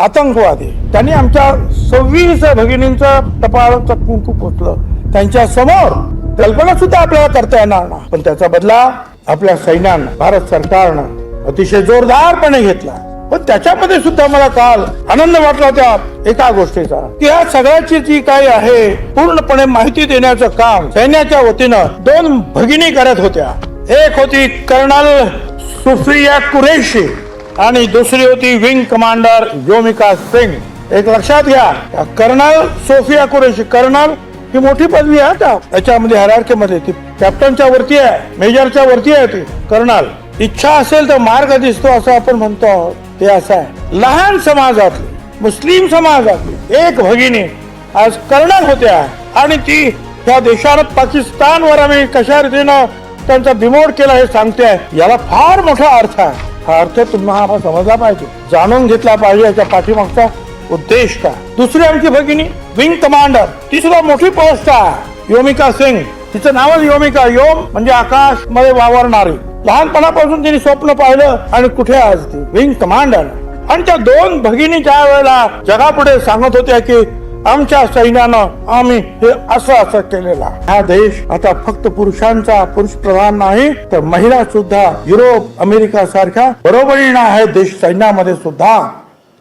आतंकवादी. त्यांनी आमच्या सव्वीस भगिनींचं टपाळचं कुंकू पोचलं त्यांच्यासमोर कल्पना सुद्धा आपल्याला करता येणार ना पण त्याचा बदला आपल्या सैन्यानं भारत सरकारनं अतिशय जोरदारपणे घेतला. पण त्याच्यामध्ये सुद्धा मला काल आनंद वाटला त्या एका गोष्टीचा. की या सगळ्याची जी काही आहे पूर्णपणे माहिती देण्याचं काम सैन्याच्या वतीनं दोन भगिनी करत होत्या. एक होती कर्नल सुफ्रिया कुरेशी आणि दुसरी होती विंग कमांडर योमिका सिंग. एक लक्षात घ्या कर्नल सोफिया कुरेशी कर्नल ही मोठी पदवी आहे का याच्यामध्ये हरारके मध्ये ती कॅप्टनच्या वरती आहे मेजरच्या वरती आहे ती. कर्नल इच्छा असेल तर मार्ग दिसतो असं आपण म्हणतो आहोत. ते असं आहे. लहान समाजातली मुस्लिम समाजातली एक भगिनी आज कर्नल होत्या आणि ती त्या देशानं पाकिस्तानवर आम्ही कशा रीतीनं त्यांचा बिमोड केला हे सांगते याला फार मोठा अर्थ आहे. हा अर्थ तुम्हाला समजला पाहिजे. जाणून घेतला पाहिजे याच्या पाठीमागचा उद्देश काय? दुसरी आमची भगिनी विंग कमांडर ती सुद्धा मोठी पोस्ट आहे. योमिका सिंग तिचं नावच योमिका. योम म्हणजे आकाशमध्ये वावरणारी. लहानपणापासून तिने स्वप्न पाहिलं आणि कुठे आज ती? विंग कमांडर आणि त्या दोन भगिनी ज्या वेळेला जगापुढे सांगत होत्या की आमच्या सैन्यानं आम्ही हे असं असं केलेला हा देश आता फक्त पुरुषांचा पुरुष प्रधान नाही तर महिला सुद्धा युरोप अमेरिका सारख्या बरोबरीनं आहे देश सैन्यामध्ये सुद्धा.